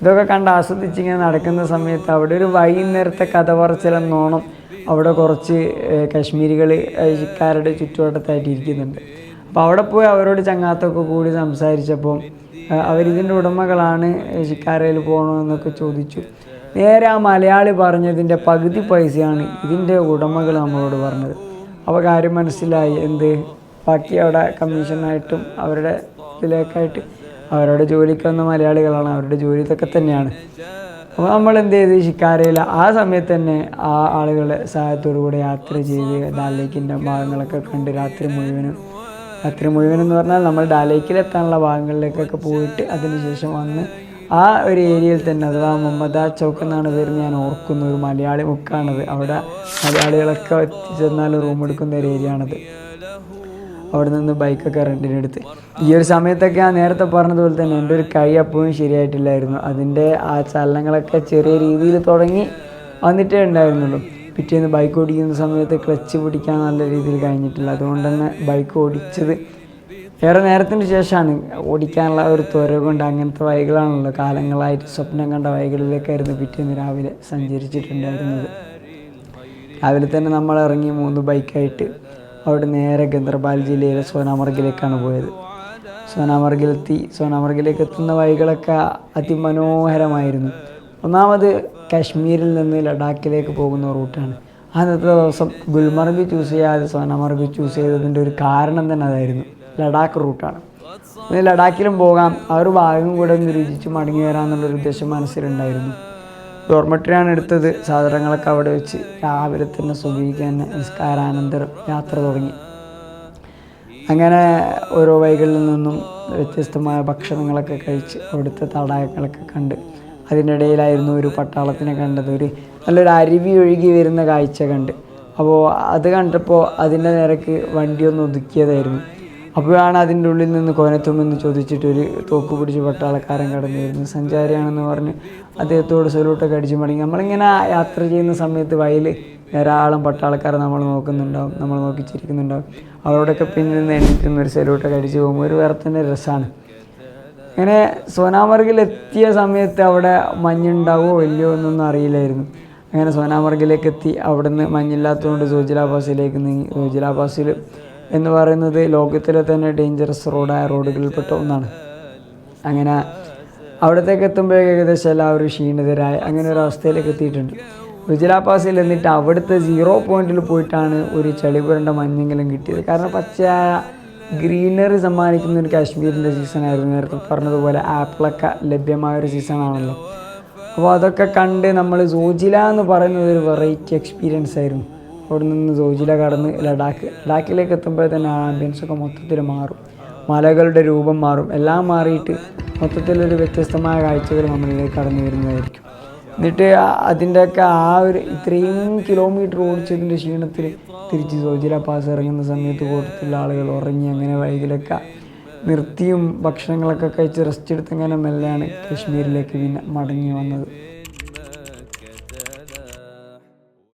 ഇതൊക്കെ കണ്ട് ആസ്വദിച്ചിങ്ങനെ നടക്കുന്ന സമയത്ത് അവിടെ ഒരു വൈകുന്നേരത്തെ കഥ പറച്ചിലെന്നോണം അവിടെ കുറച്ച് കശ്മീരികൾ കാരുടെ ചുറ്റുവട്ടത്തായിട്ട് ഇരിക്കുന്നുണ്ട്. അപ്പോൾ അവിടെ പോയി അവരോട് ചങ്ങാത്തൊക്കെ കൂടി സംസാരിച്ചപ്പോൾ അവരിതിന്റെ ഉടമകളാണ് ഷിക്കാരയിൽ പോകണമെന്നൊക്കെ ചോദിച്ചു. നേരെ ആ മലയാളി പറഞ്ഞതിന്റെ പകുതി പൈസയാണ് ഇതിന്റെ ഉടമകൾ നമ്മളോട് പറഞ്ഞത്. അപ്പോൾ കാര്യം മനസ്സിലായി എന്ത്? ബാക്കി അവിടെ കമ്മീഷനായിട്ടും അവരുടെ ഇതിലേക്കായിട്ട് അവരുടെ ജോലിക്ക് വന്ന മലയാളികളാണ്. അവരുടെ ജോലി ഇതൊക്കെ തന്നെയാണ്. അപ്പോൾ നമ്മൾ എന്ത് ചെയ്ത്? ഷിക്കാരയിൽ ആ സമയത്ത് തന്നെ ആ ആളുകളെ സഹായത്തോടു കൂടെ യാത്ര ചെയ്ത് ഡാലേക്കിന്റെ ഭാഗങ്ങളൊക്കെ കണ്ട് രാത്രി മുഴുവനും രാത്രി മുഴുവൻ എന്ന് പറഞ്ഞാൽ നമ്മൾ ഡാലേക്കിലെത്താനുള്ള ഭാഗങ്ങളിലേക്കൊക്കെ പോയിട്ട് അതിനുശേഷം വന്ന് ആ ഒരു ഏരിയയിൽ തന്നെ അഥവാ മുഹമ്മദ ചൗക്ക് എന്നാണ് പേര് ഞാൻ ഓർക്കുന്ന ഒരു മലയാളി മുക്കാണത് അവിടെ മലയാളികളൊക്കെ എത്തിച്ചെന്നാൽ റൂം എടുക്കുന്ന ഒരു ഏരിയ ആണത് അവിടെ നിന്ന് ബൈക്കൊക്കെ റെന്റിനെടുത്ത് ഈ ഒരു സമയത്തൊക്കെ ആ നേരത്തെ പറഞ്ഞതുപോലെ തന്നെ എന്റെ ഒരു കൈ അപ്പോഴും ശരിയായിട്ടില്ലായിരുന്നു. അതിന്റെ ആ ചലനങ്ങളൊക്കെ ചെറിയ രീതിയിൽ തുടങ്ങി വന്നിട്ടേ ഉണ്ടായിരുന്നുള്ളൂ. പിറ്റേന്ന് ബൈക്ക് ഓടിക്കുന്ന സമയത്ത് ക്ലച്ച് പിടിക്കാൻ നല്ല രീതിയിൽ കഴിഞ്ഞിട്ടില്ല. അതുകൊണ്ട് തന്നെ ബൈക്ക് ഓടിച്ചത് ഏറെ നേരത്തിന് ശേഷമാണ്. ഓടിക്കാനുള്ള ഒരു ത്വര കൊണ്ട് അങ്ങനത്തെ വൈകളാണല്ലോ കാലങ്ങളായിട്ട് സ്വപ്നം കണ്ട വൈകളിലേക്കായിരുന്നു പിറ്റേന്ന് രാവിലെ സഞ്ചരിച്ചിട്ടുണ്ടായിരുന്നത്. രാവിലെ തന്നെ നമ്മൾ ഇറങ്ങി മൂന്ന് ബൈക്കായിട്ട് അവിടെ നേരെ ഗന്ദർബാൽ ജില്ലയിലെ സോനാമർഗിലേക്കാണ് പോയത്. സോനാമർഗിലെത്തി സോനാമർഗിലേക്ക് എത്തുന്ന വഴികളൊക്കെ അതിമനോഹരമായിരുന്നു. ഒന്നാമത് കാശ്മീരിൽ നിന്ന് ലഡാക്കിലേക്ക് പോകുന്ന റൂട്ടാണ്. അന്നത്തെ ദിവസം ഗുൽമർഗ് ചൂസ് ചെയ്യാതെ സോനാമർഗ് ചൂസ് ചെയ്തതിന്റെ ഒരു കാരണം തന്നെ അതായിരുന്നു. ലഡാക്ക് റൂട്ടാണ്. ലഡാക്കിലും പോകാം. ആ ഒരു ഭാഗം കൂടെ ഒന്ന് രുചിച്ച് മടങ്ങി വരാമെന്നുള്ളൊരു ഉദ്ദേശം മനസ്സിലുണ്ടായിരുന്നു. ഡോർമെട്രിയാണ് എടുത്തത്. സാധനങ്ങളൊക്കെ അവിടെ വെച്ച് രാവിലെ തന്നെ സുഖിക്കാൻ നിസ്കാരാനന്തരം യാത്ര തുടങ്ങി. അങ്ങനെ ഓരോ വൈകളിൽ നിന്നും വ്യത്യസ്തമായ ഭക്ഷണങ്ങളൊക്കെ കഴിച്ച് അവിടുത്തെ തടാകങ്ങളൊക്കെ കണ്ട് അതിനിടയിലായിരുന്നു ഒരു പട്ടാളത്തിനെ കണ്ടത്. ഒരു നല്ലൊരു അരുവി ഒഴുകി വരുന്ന കാഴ്ച കണ്ട്. അപ്പോൾ അത് കണ്ടപ്പോൾ അതിന്റെ നിരക്ക് വണ്ടി ഒന്ന് ഒതുക്കിയതായിരുന്നു. അപ്പോഴാണ് അതിന്റെ ഉള്ളിൽ നിന്ന് കോനത്തുമെന്ന് ചോദിച്ചിട്ട് ഒരു തോക്ക് പിടിച്ച് പട്ടാളക്കാരൻ കടന്നു വരുന്നു സഞ്ചാരിയാണെന്ന് പറഞ്ഞ് അദ്ദേഹത്തോട് സൊലൂട്ടൊക്കെ അടിച്ചു മടങ്ങി. നമ്മളിങ്ങനെ യാത്ര ചെയ്യുന്ന സമയത്ത് വയൽ ധാരാളം പട്ടാളക്കാർ നമ്മൾ നോക്കുന്നുണ്ടാവും നമ്മൾ നോക്കി ചിരിക്കുന്നുണ്ടാവും അവരോടൊക്കെ പിന്നിൽ നിന്ന് എണീറ്റുന്ന ഒരു സൊലൂട്ടൊക്കെ അടിച്ച് പോകുമ്പോൾ ഒരു വേറെ തന്നെ രസമാണ്. അങ്ങനെ സോനാമർഗിൽ എത്തിയ സമയത്ത് അവിടെ മഞ്ഞുണ്ടാവോ ഇല്ലയോ എന്നൊന്നും അറിയില്ലായിരുന്നു. അങ്ങനെ സോനാമർഗിലേക്ക് എത്തി അവിടുന്ന് മഞ്ഞില്ലാത്തതുകൊണ്ട് സോജിലാബാസിലേക്ക് നീങ്ങി. സോജില പാസിൽ എന്ന് പറയുന്നത് ലോകത്തിലെ തന്നെ ഡേഞ്ചറസ് റോഡായ റോഡുകളിൽപ്പെട്ട ഒന്നാണ്. അങ്ങനെ അവിടത്തേക്ക് എത്തുമ്പോഴേക്ക് ഏകദേശം എല്ലാവരും ക്ഷീണിതരായി അങ്ങനെ ഒരു അവസ്ഥയിലേക്ക് എത്തിയിട്ടുണ്ട്. റുജില പാസിൽ എന്നിട്ട് അവിടുത്തെ സീറോ പോയിന്റിൽ പോയിട്ടാണ് ഒരു ചെളി പുരണ്ട മഞ്ഞെങ്കിലും കിട്ടിയത്. കാരണം പച്ചയായ ഗ്രീനറി സമ്മാനിക്കുന്ന ഒരു കാശ്മീരിന്റെ സീസണായിരുന്നു നേരത്തെ പറഞ്ഞതുപോലെ ആപ്പിളൊക്കെ ലഭ്യമായ ഒരു സീസൺ സീസണാണല്ലോ അപ്പോൾ അതൊക്കെ കണ്ട് നമ്മൾ സോജില എന്ന് പറയുന്നത് ഒരു വെറൈറ്റി എക്സ്പീരിയൻസ് ആയിരുന്നു. അവിടെ നിന്ന് സോജില കടന്ന് ലഡാക്ക് ലഡാക്കിലേക്ക് എത്തുമ്പോൾ തന്നെ ആംബിയൻസ് ഒക്കെ മൊത്തത്തിൽ മാറും. മലകളുടെ രൂപം മാറും. എല്ലാം മാറിയിട്ട് മൊത്തത്തിലൊരു വ്യത്യസ്തമായ കാഴ്ചകൾ നമ്മളിലേക്ക് കടന്നു വരുന്നതായിരിക്കും. എന്നിട്ട് ആ- അതിന്റെയൊക്കെ ആ ഒരു ഇത്രയും കിലോമീറ്റർ ഓടിച്ചതിന്റെ ക്ഷീണത്തിൽ തിരിച്ച് സോജില പാസ് ഇറങ്ങുന്ന സമയത്ത് കൂട്ടത്തിലുള്ള ആളുകൾ ഉറങ്ങി അങ്ങനെ വൈകിലൊക്കെ നിർത്തിയും ഭക്ഷണങ്ങളൊക്കെ കഴിച്ച് റെസ്റ്റ് എടുത്ത് അങ്ങനെ മെല്ലെയാണ് കാശ്മീരിലേക്ക് പിന്നെ മടങ്ങി വന്നത്.